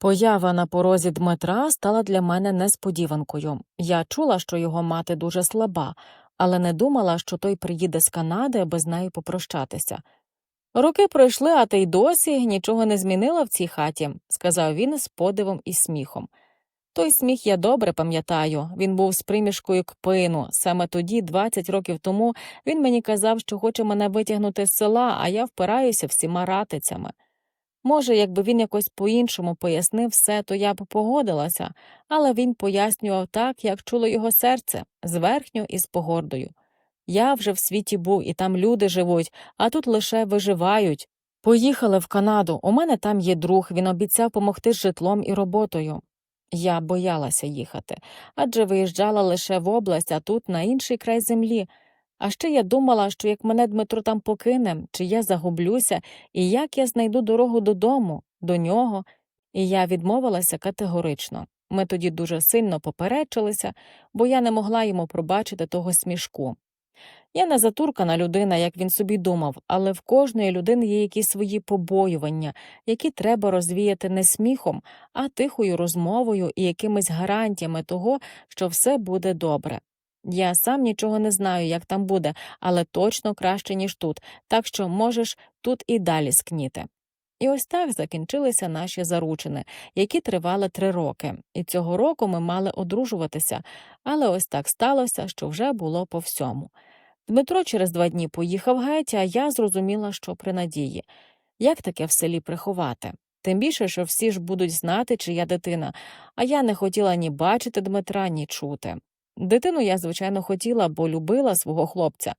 Поява на порозі Дмитра стала для мене несподіванкою. Я чула, що його мати дуже слаба, але не думала, що той приїде з Канади, аби з нею попрощатися. Роки пройшли, а ти й досі нічого не змінила в цій хаті, сказав він з подивом і сміхом. Той сміх я добре пам'ятаю, він був з примішкою кпину. Саме тоді, 20 років тому, він мені казав, що хоче мене витягнути з села, а я впираюся всіма ратицями. Може, якби він якось по-іншому пояснив все, то я б погодилася, але він пояснював так, як чуло його серце, зверхньо і з погордою. Я вже в світі був, і там люди живуть, а тут лише виживають. Поїхали в Канаду, у мене там є друг, він обіцяв помогти з житлом і роботою. Я боялася їхати, адже виїжджала лише в область, а тут на інший край землі. А ще я думала, що як мене Дмитро там покине, чи я загублюся, і як я знайду дорогу додому, до нього. І я відмовилася категорично. Ми тоді дуже сильно поперечилися, бо я не могла йому пробачити того смішку. Я не затуркана людина, як він собі думав, але в кожної людини є якісь свої побоювання, які треба розвіяти не сміхом, а тихою розмовою і якимись гарантіями того, що все буде добре. Я сам нічого не знаю, як там буде, але точно краще, ніж тут, так що можеш тут і далі скніти. І ось так закінчилися наші заручини, які тривали три роки, і цього року ми мали одружуватися, але ось так сталося, що вже було по всьому. Дмитро через два дні поїхав геть, а я зрозуміла, що при надії. Як таке в селі приховати? Тим більше, що всі ж будуть знати, чия дитина, а я не хотіла ні бачити Дмитра, ні чути. Дитину я, звичайно, хотіла, бо любила свого хлопця.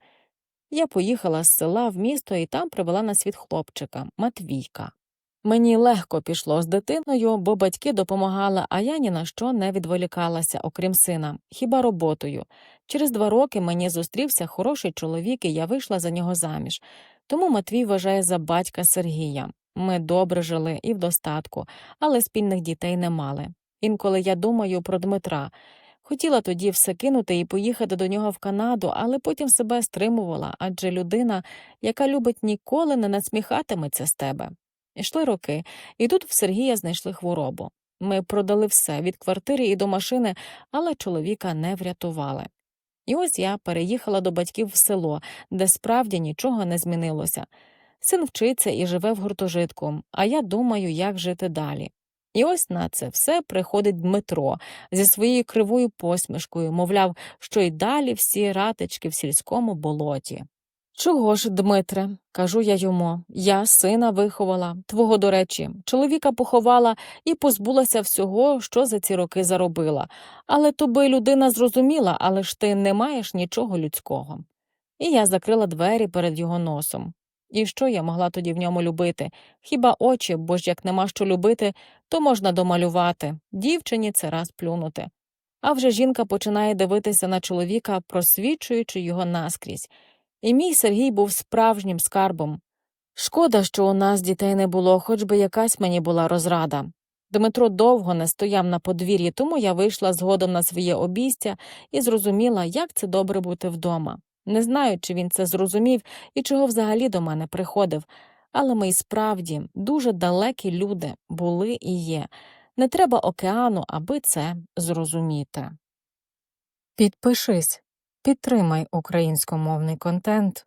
Я поїхала з села в місто і там привела на світ хлопчика Матвійка. Мені легко пішло з дитиною, бо батьки допомагали, а я ні на що не відволікалася, окрім сина, хіба роботою. Через два роки мені зустрівся хороший чоловік, і я вийшла за нього заміж. Тому Матвій вважає за батька Сергія. Ми добре жили і в достатку, але спільних дітей не мали. Інколи я думаю про Дмитра. Хотіла тоді все кинути і поїхати до нього в Канаду, але потім себе стримувала, адже людина, яка любить ніколи не насміхатиметься з тебе. Ішли роки, і тут в Сергія знайшли хворобу. Ми продали все від квартири і до машини, але чоловіка не врятували. І ось я переїхала до батьків в село, де справді нічого не змінилося. Син вчиться і живе в гуртожитку, а я думаю, як жити далі. І ось на це все приходить Дмитро зі своєю кривою посмішкою, мовляв, що й далі всі ратички в сільському болоті. Чого ж, Дмитре, кажу я йому, я сина виховала, твого, до речі, чоловіка поховала і позбулася всього, що за ці роки заробила. Але тобі людина зрозуміла, але ж ти не маєш нічого людського. І я закрила двері перед його носом. І що я могла тоді в ньому любити? Хіба очі, бо ж як нема що любити, то можна домалювати, дівчині це раз плюнути. А вже жінка починає дивитися на чоловіка, просвічуючи його наскрізь. І мій Сергій був справжнім скарбом. Шкода, що у нас дітей не було, хоч би якась мені була розрада. Дмитро довго не стояв на подвір'ї, тому я вийшла згодом на своє обійстя і зрозуміла, як це добре бути вдома. Не знаю, чи він це зрозумів і чого взагалі до мене приходив, але ми й справді дуже далекі люди були і є. Не треба океану, аби це зрозуміти. Підпишись, підтримай українськомовний контент.